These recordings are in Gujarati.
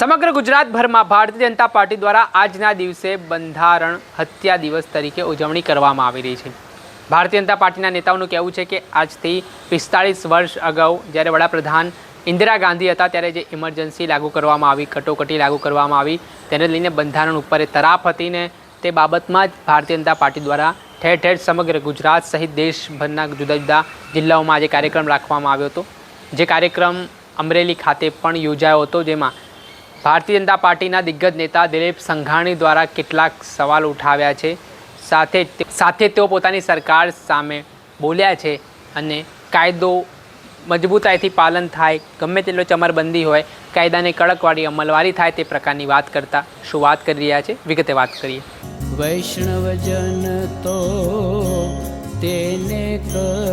સમગ્ર ગુજરાતભરમાં ભારતીય જનતા પાર્ટી દ્વારા આજના દિવસે બંધારણ હત્યા દિવસ તરીકે ઉજવણી કરવામાં આવી રહી છે. ભારતીય જનતા પાર્ટીના નેતાઓનું કહેવું છે કે આજથી પિસ્તાળીસ વર્ષ અગાઉ જ્યારે વડાપ્રધાન ઇન્દિરા ગાંધી હતા ત્યારે જે ઇમરજન્સી લાગુ કરવામાં આવી, કટોકટી લાગુ કરવામાં આવી, તેને લઈને બંધારણ ઉપર એ તરાપ હતી ને તે બાબતમાં જ ભારતીય જનતા પાર્ટી દ્વારા ઠેર ઠેર સમગ્ર ગુજરાત સહિત દેશભરના જુદા જુદા જિલ્લાઓમાં આજે કાર્યક્રમ રાખવામાં આવ્યો હતો. જે કાર્યક્રમ અમરેલી ખાતે પણ યોજાયો હતો, જેમાં ભારતીય જનતા પાર્ટીના દિગ્ગજ નેતા દિલીપ સંઘાણી દ્વારા કેટલાક સવાલ ઉઠાવ્યા છે. સાથે સાથે તેઓ પોતાની સરકાર સામે બોલ્યા છે અને કાયદો મજબૂતાઈથી પાલન થાય, ગમે તેટલો ચમરબંધી હોય, કાયદાને કડકવાળી અમલવારી થાય તે પ્રકારની વાત કરતા શું વાત કરી રહ્યા છે? વિગતે વાત કરીએ. વૈષ્ણવજન તો તેને કહીએ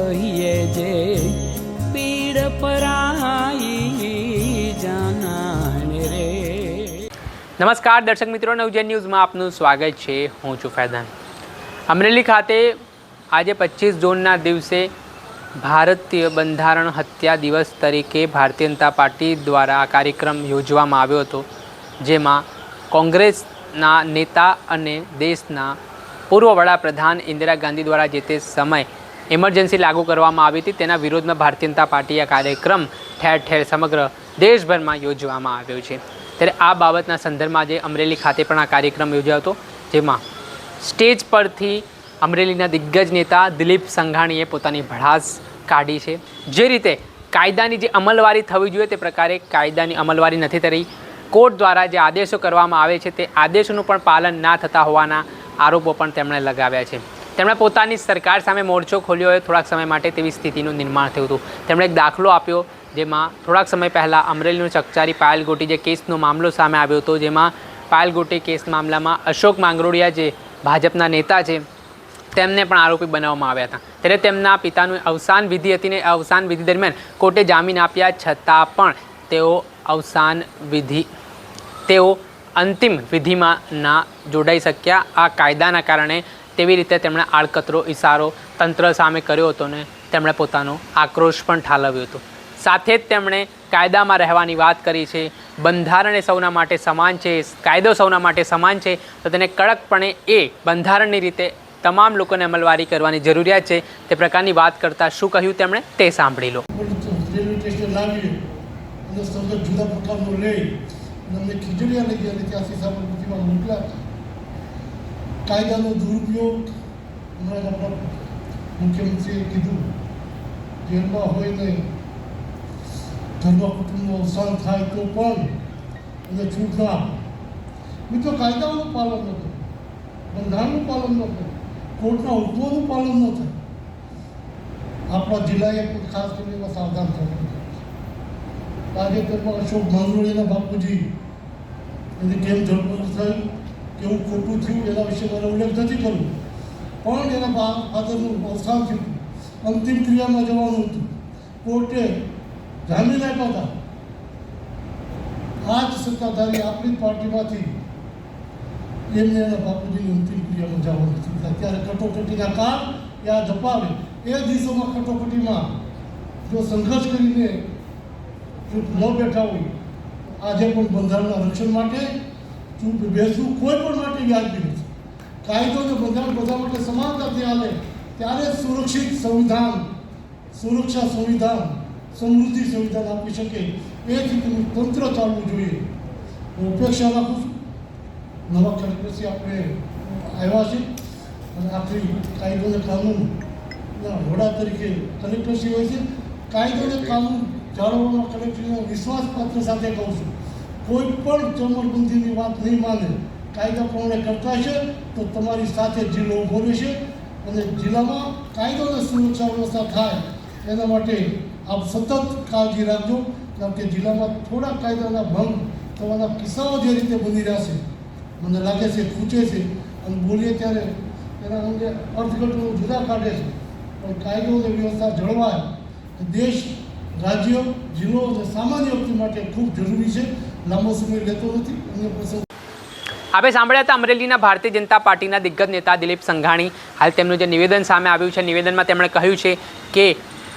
નમસ્કાર, દર્શક મિત્રો, નવજન ન્યૂઝમાં આપનું સ્વાગત છે. હું છું ફૈદાન. અમરેલી ખાતે આજે પચીસ જૂનના દિવસે ભારતીય બંધારણ હત્યા દિવસ તરીકે ભારતીય જનતા પાર્ટી દ્વારા આ કાર્યક્રમ યોજવામાં આવ્યો હતો, જેમાં કોંગ્રેસના નેતા અને દેશના પૂર્વ વડાપ્રધાન ઇન્દિરા ગાંધી દ્વારા જે તે સમય ઇમરજન્સી લાગુ કરવામાં આવી હતી, તેના વિરોધમાં ભારતીય જનતા પાર્ટી આ કાર્યક્રમ ઠેર ઠેર સમગ્ર દેશભરમાં યોજવામાં આવ્યો છે. ત્યારે આ બાબતના સંદર્ભમાં આજે અમરેલી ખાતે પણ આ કાર્યક્રમ યોજાયો હતો, જેમાં સ્ટેજ પરથી અમરેલીના દિગ્ગજ નેતા દિલીપ સંઘાણીએ પોતાની ભડાસ કાઢી છે. જે રીતે કાયદાની જે અમલવારી થવી જોઈએ તે પ્રકારે કાયદાની અમલવારી નથી થઈ કોર્ટ દ્વારા જે આદેશો કરવામાં આવે છે તે આદેશોનું પણ પાલન ના થતા હોવાના આરોપો પણ તેમણે લગાવ્યા છે. તેમણે પોતાની સરકાર સામે મોરચો ખોલ્યો હોય થોડાક સમય માટે તેવી સ્થિતિનું નિર્માણ થયું હતું. તેમણે એક દાખલો આપ્યો જેમાં થોડાક સમય પહેલાં અમરેલીનું ચકચારી પાયલ ગોટી જે કેસનો મામલો સામે આવ્યો હતો, જેમાં પાયલ ગોટી કેસ મામલામાં અશોક માંગરોડિયા જે ભાજપના નેતા છે, તેમને પણ આરોપી બનાવવામાં આવ્યા હતા. ત્યારે તેમના પિતાનું અવસાન વિધિ હતી ને અવસાન વિધિ દરમિયાન કોર્ટે જામીન આપ્યા, છતાં પણ તેઓ અવસાન વિધિ, તેઓ અંતિમ વિધિમાં ના જોડાઈ શક્યા. આ કાયદાના કારણે તેવી રીતે તેમણે આડકતરો ઇશારો તંત્ર સામે કર્યો હતો ને તેમણે પોતાનો આક્રોશ પણ ઠાલવ્યો હતો. સાથે જ તેમણે કાયદામાં રહેવાની વાત કરી છે. બંધારણ એ સૌના માટે સમાન છે, કાયદો સૌના માટે સમાન છે. તો તેને કડકપણે એ બંધારણની રીતે તમામ લોકોને અમલવારી કરવાની જરૂરિયાત છે. તે પ્રકારની વાત કરતાં શું કહ્યું તેમણે? તે સાંભળી લો. કાયદાનો દુરુપયોગ હમણાં આપણા મુખ્યમંત્રીએ કીધું. જેલમાં હોય ને ઘરમાં કુટુંબનું અવસાન થાય તો પણ એને છૂટ ના આપે. મિત્રો કાયદાઓનું પાલન ન કરે બંધારણનું પાલન ન કરે કોર્ટના હુકમોનું પાલન ન થાય આપણા જિલ્લાએ ખાસ કરીને એમાં સાવધાન થવું તાજેતરમાં અશોક માંગરોળીના બાપુજી એને કેમ ધરપકડ થયું કેવું ખોટું થયું એના વિશે મારે ઉલ્લેખ નથી કર્યો પણ એના ફાધરનું અવસાન થયું અંતિમ ક્રિયામાં જવાનું હતું કોર્ટે જામીન આપ્યા હતા. આ જ સત્તાધારી આપણી પાર્ટીમાંથી એમને એના બાપુજીની અંતિમ ક્રિયામાં જવાનું નથી અત્યારે કટોકટીના કાળ યા ધપાવે. એ દિવસોમાં કટોકટીમાં જો સંઘર્ષ કરીને ચૂપ ન બેઠા હોય, આજે પણ બંધારણના રક્ષણ માટે ચૂપ બેસવું કોઈ પણ માટે વ્યાજબી નથી. કાયદો અને બંધારણ બધા માટે સમાનતાથી હાલે, ત્યારે સુરક્ષિત સંવિધાન, સુરક્ષા સંવિધાન સમૃદ્ધિ સંવિધાન આપી શકે એ રીતનું તંત્ર ચાલવું જોઈએ. હું અપેક્ષા રાખું છું. નવા કલેક્ટરથી આપણે આવ્યા છે અને આખરી કાયદો અને કાનૂનના વડા તરીકે કલેક્ટરશ્રી હોય છે. કાયદો અને કાનૂન જાળવવામાં કલેક્ટરનો વિશ્વાસપાત્ર સાથે કહું છું. કોઈ પણ ચમરબંધીની વાત નહીં માને. કાયદા પ્રમાણે કરતા છે, તો તમારી સાથે જિલ્લો ઊભો રહેશે. અને જિલ્લામાં કાયદો અને સુરક્ષા વ્યવસ્થા થાય. એના માટે આપ સતત કાળજી રાખજો, કારણ કે જિલ્લામાં થોડા કાયદાના ભંગ થવાના કિસ્સાઓ જે રીતે બની રહ્યા છે, મને લાગે છે, ખૂચે છે, અને બોલીએ ત્યારે એના અંગે અર્થઘટનો જુદા કાઢે છે. પણ કાયદો અને વ્યવસ્થા જળવાય. દેશ, રાજ્ય, જિલ્લો અને સામાન્ય વ્યક્તિ માટે ખૂબ જરૂરી છે. લાંબો સમય લેતો નથી અન્ય પ્રસંગ આપણે સાંભળ્યા હતા અમરેલીના ભારતીય જનતા પાર્ટીના દિગ્ગજ નેતા દિલીપ સંઘાણી. હાલ તેમનું જે નિવેદન સામે આવ્યું છે, નિવેદનમાં તેમણે કહ્યું છે કે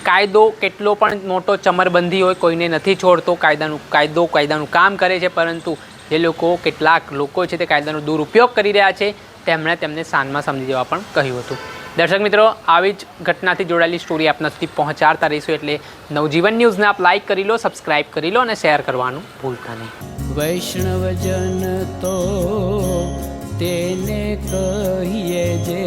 કાયદો કેટલો પણ મોટો ચમરબંધી હોય, કોઈને નથી છોડતો કાયદાનું, કાયદો, કાયદાનું કામ કરે છે, પરંતુ જે લોકો, કેટલાક લોકો છે તે કાયદાનો દુરુપયોગ કરી રહ્યા છે, તેમણે તેમને સાનમાં સમજી જવા પણ કહ્યું હતું. દર્શક મિત્રો, આવી જ ઘટનાથી જોડાયેલી સ્ટોરી આપના સુધી પહોંચાડતા રહીશું એટલે નવજીવન ન્યૂઝને આપ લાઈક કરી લો સબસ્ક્રાઇબ કરી લો અને શેર કરવાનું ભૂલતા નહીં. વૈષ્ણવજન તો તેને કહીએ જે